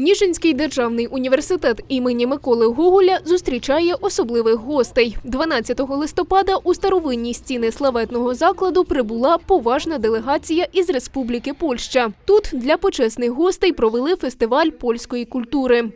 Ніжинський державний університет імені Миколи Гоголя зустрічає особливих гостей. 12 листопада у старовинні стіни славетного закладу прибула поважна делегація із Республіки Польща. Тут для почесних гостей провели фестиваль польської культури.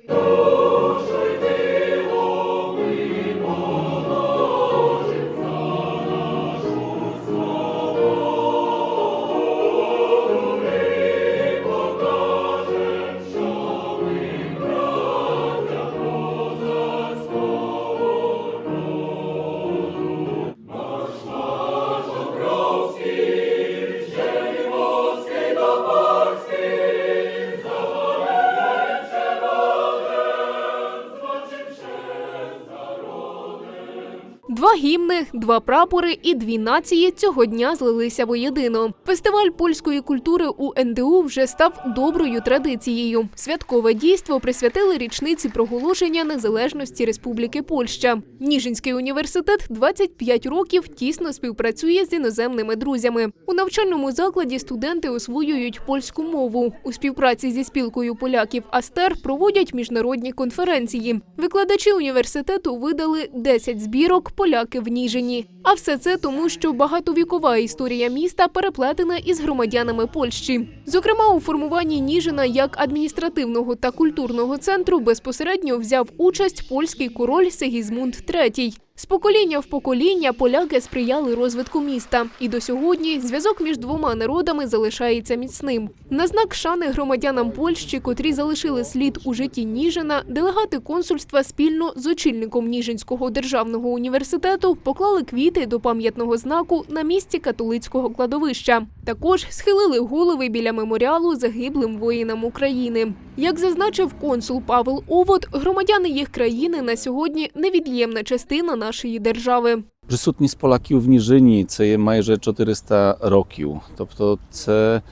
Два гімни, два прапори і дві нації цього дня злилися воєдино. Фестиваль польської культури у НДУ вже став доброю традицією. Святкове дійство присвятили річниці проголошення незалежності Республіки Польща. Ніжинський університет 25 років тісно співпрацює з іноземними друзями. У навчальному закладі студенти освоюють польську мову. У співпраці зі спілкою поляків Астер проводять міжнародні конференції. Викладачі університету видали 10 збірок поляки в Ніжині. А все це тому, що багатовікова історія міста переплетена із громадянами Польщі. Зокрема, у формуванні Ніжина як адміністративного та культурного центру безпосередньо взяв участь польський король Сегізмунд III. З покоління в покоління поляки сприяли розвитку міста, і до сьогодні зв'язок між двома народами залишається міцним. На знак шани громадянам Польщі, котрі залишили слід у житті Ніжина, делегати консульства спільно з очільником Ніжинського державного університету поклали квіти до пам'ятного знаку на місці католицького кладовища. Також схилили голови біля меморіалу загиблим воїнам України. Як зазначив консул Павел Овод, громадяни їх країни на сьогодні невід'ємна частина нашої держави. Присутність поляків в Ніжині це є майже 400 років. Тобто це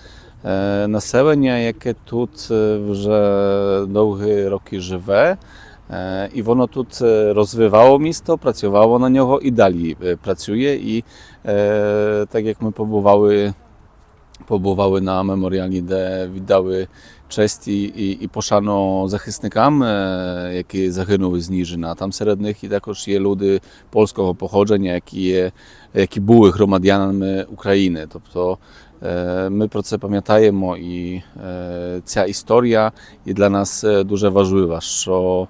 е, населення, яке тут е, вже довгі роки живе. Е, І воно тут розвивало місто, працювало на нього і далі працює. І так як ми побували, побували на меморіалі, де віддали честь і, і, і пошану захисникам, е, які загинули з Ніжина. Там серед них і також є люди польського походження, які, є, які були громадянами України. Тобто е, ми про це пам'ятаємо, і е, ця історія є для нас е, дуже важлива, що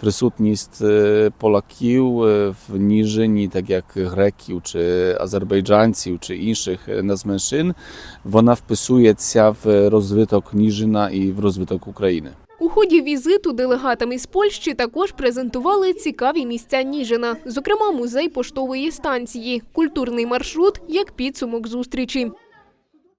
присутність е, Полаків е, в Ніжині, так як греків чи азербайджанців чи інших е, нацменшин, вона вписується в розвиток Ніжина і в розвиток України. У ході візиту делегатам із Польщі також презентували цікаві місця Ніжина, зокрема музей поштової станції, культурний маршрут як підсумок зустрічі.